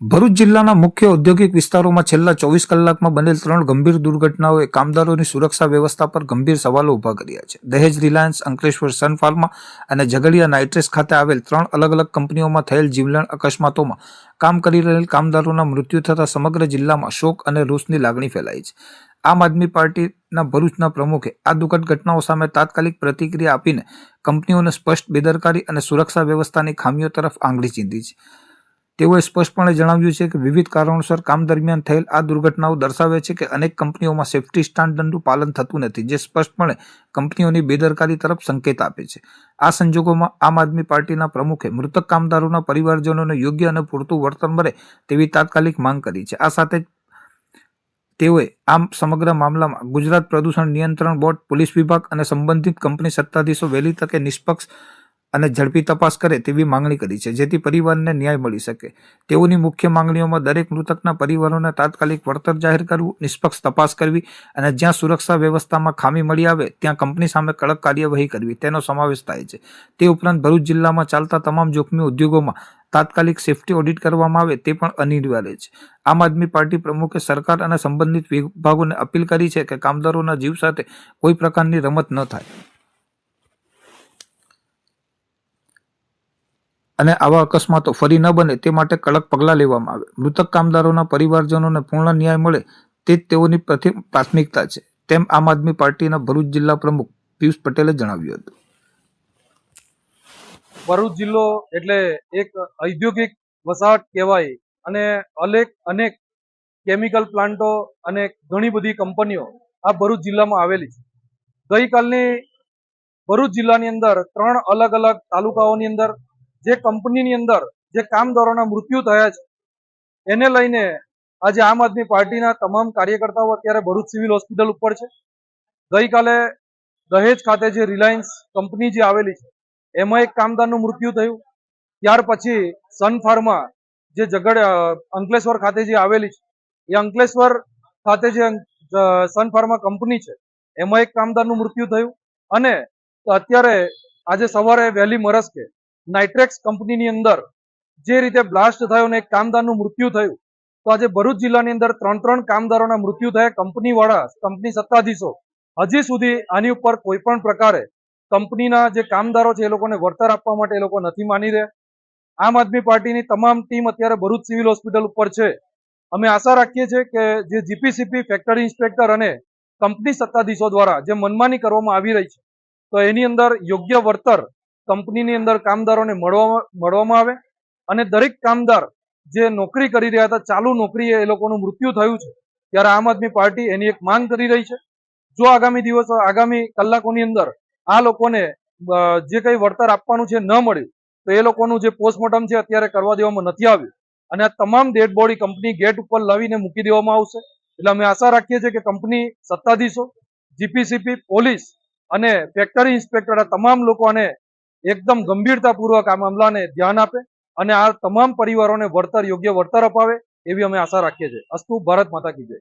ભરૂચ જિલ્લાના મુખ્ય ઔદ્યોગિક વિસ્તારોમાં છેલ્લા ચોવીસ કલાકમાં બનેલ ત્રણ ગંભીર દુર્ઘટનાઓએ કામદારોની સુરક્ષા વ્યવસ્થા પર ગંભીર સવાલો ઊભા કર્યા છે. દહેજ રિલાયન્સ, અંકલેશ્વર સન અને ઝઘડિયા નાઇટ્રેસ ખાતે આવેલ ત્રણ અલગ અલગ કંપનીઓમાં થયેલ જીવલેણ અકસ્માતોમાં કામ કરી રહેલ કામદારોના મૃત્યુ થતાં સમગ્ર જિલ્લામાં શોક અને રોષની લાગણી ફેલાઈ છે. આમ આદમી પાર્ટીના ભરૂચના પ્રમુખે આ દુઃખદ ઘટનાઓ સામે તાત્કાલિક પ્રતિક્રિયા આપીને કંપનીઓને સ્પષ્ટ બેદરકારી અને સુરક્ષા વ્યવસ્થાની ખામીઓ તરફ આંગળી ચીંધી છે. તેઓએ સ્પષ્ટપણે જણાવ્યું છે કે વિવિધ કારણોસર કામ દરમિયાન થયેલ આ દુર્ઘટનાઓ દર્શાવે છે કે અનેક કંપનીઓમાં સેફ્ટી સ્ટાન્ડર્ડનું પાલન થતું નથી, જે સ્પષ્ટપણે કંપનીઓની બેદરકારી તરફ સંકેત આપે છે. આ સંજોગોમાં આમ આદમી પાર્ટીના પ્રમુખે મૃતક કામદારોના પરિવારજનોને યોગ્ય અને પૂરતું વળતર મળે તેવી તાત્કાલિક માંગ કરી છે. આ સાથે તેઓએ આમ સમગ્ર મામલામાં ગુજરાત પ્રદૂષણ નિયંત્રણ બોર્ડ, પોલીસ વિભાગ અને સંબંધિત કંપની સત્તાધીશો વહેલી તકે નિષ્પક્ષ અને ઝડપી તપાસ કરે તેવી માંગણી કરી છે, જેથી પરિવારને ન્યાય મળી શકે. તેઓની મુખ્ય માંગણીઓમાં દરેક મૃતકના પરિવારોને તાત્કાલિક વળતર જાહેર કરવું, નિષ્પક્ષ તપાસ કરવી અને જ્યાં સુરક્ષા વ્યવસ્થામાં ખામી મળી આવે, ત્યાં કંપની સામે કડક કાર્યવાહી કરવી, તેનો સમાવેશ થાય છે. તે ઉપરાંત ભરૂચ જિલ્લામાં ચાલતા તમામ જોખમી ઉદ્યોગોમાં તાત્કાલિક સેફ્ટી ઓડિટ કરવામાં આવે, તે પણ અનિવાર્ય છે. આમ આદમી પાર્ટી પ્રમુખે સરકાર અને સંબંધિત વિભાગોને અપીલ કરી છે કે કામદારોના જીવ સાથે કોઈ પ્રકારની રમત ન થાય. અને આવા અકસ્માતો ફરી ન બને તે માટે કડક પગલાં લેવામાં આવે. મૃતક કામદારોના પરિવારજનોને પૂર્ણ ન્યાય મળે તે જ તેઓની પ્રથમ પ્રાથમિકતા છે. તેમ આમ આદમી પાર્ટીના ભરૂચ જિલ્લા પ્રમુખ પિયુષ પટેલે જણાવ્યું હતું. ભરૂચ જિલ્લો એટલે એક ઔદ્યોગિક વસાહત કહેવાય અને અનેક અનેક કેમિકલ પ્લાન્ટો અને ઘણી બધી કંપનીઓ આ ભરૂચ જિલ્લામાં આવેલી છે. ગઈકાલની ભરૂચ જિલ્લાની અંદર ત્રણ અલગ અલગ તાલુકાઓની અંદર જે કંપનીની અંદર જે કામદારોના મૃત્યુ થયા છે, એને લઈને આજે આમ આદમી પાર્ટીના તમામ કાર્યકર્તાઓ અત્યારે ભરૂચ સિવિલ હોસ્પિટલ ઉપર છે. ગઈકાલે દહેજ ખાતે જે રિલાયન્સ કંપની જે આવેલી છે, એમાં એક કામદારનું મૃત્યુ થયું. ત્યાર પછી સન ફાર્મા જે જગડ અંકલેશ્વર ખાતે જે આવેલી છે, એ અંકલેશ્વર ખાતે જે સન ફાર્મા કંપની છે, એમાં એક કામદારનું મૃત્યુ થયું. અને અત્યારે આજે સવારે વહેલી મરસ્કે નાઇટ્રેક્સ કંપનીની અંદર જે રીતે બ્લાસ્ટ થયો અને એક કામદારનું મૃત્યુ થયું, તો આજે ભરૂચ જિલ્લાની અંદર ત્રણ ત્રણ કામદારોના મૃત્યુ થયા. કંપનીવાળા, કંપની સત્તાધીશો, હજી સુધી આની ઉપર કોઈ પણ પ્રકારે કંપનીના જે કામદારો છે એ લોકોને વળતર આપવા માટે એ લોકો નથી માની રહ્યા. આમ આદમી પાર્ટીની તમામ ટીમ અત્યારે ભરૂચ સિવિલ હોસ્પિટલ ઉપર છે. અમે આશા રાખીએ છીએ કે જે જીપીસીપી ફેક્ટરી ઇન્સ્પેક્ટર અને કંપની સત્તાધીશો દ્વારા જે મનમાની કરવામાં આવી રહી છે, તો એની અંદર યોગ્ય વળતર કંપનીની અંદર કામદારોને મળવા મળવામાં આવે અને દરેક કામદાર જે નોકરી કરી રહ્યા હતા, ચાલુ નોકરીએ એ લોકોનું મૃત્યુ થયું છે, ત્યારે આમ આદમી પાર્ટી એની એક માંગ કરી રહી છે. જો આગામી દિવસો, આગામી કલાકોની અંદર આ લોકોને જે કંઈ વળતર આપવાનું છે ન મળ્યું, તો એ લોકોનું જે પોસ્ટમોર્ટમ છે અત્યારે કરવા દેવામાં નથી આવ્યું. અને આ તમામ ડેડ બોડી કંપની ગેટ ઉપર લાવીને મૂકી દેવામાં આવશે. એટલે અમે આશા રાખીએ છીએ કે કંપની સત્તાધીશો, જીપીસીપી, પોલીસ અને ફેક્ટરી ઇન્સ્પેક્ટર આ તમામ લોકોને એકદમ ગંભીરતાપૂર્વક આ મામલાને ધ્યાન આપે અને આ તમામ પરિવારોને વળતર, યોગ્ય વળતર અપાવે એવી અમે આશા રાખીએ છીએ. અસ્તુ, ભારત માતા કી જય.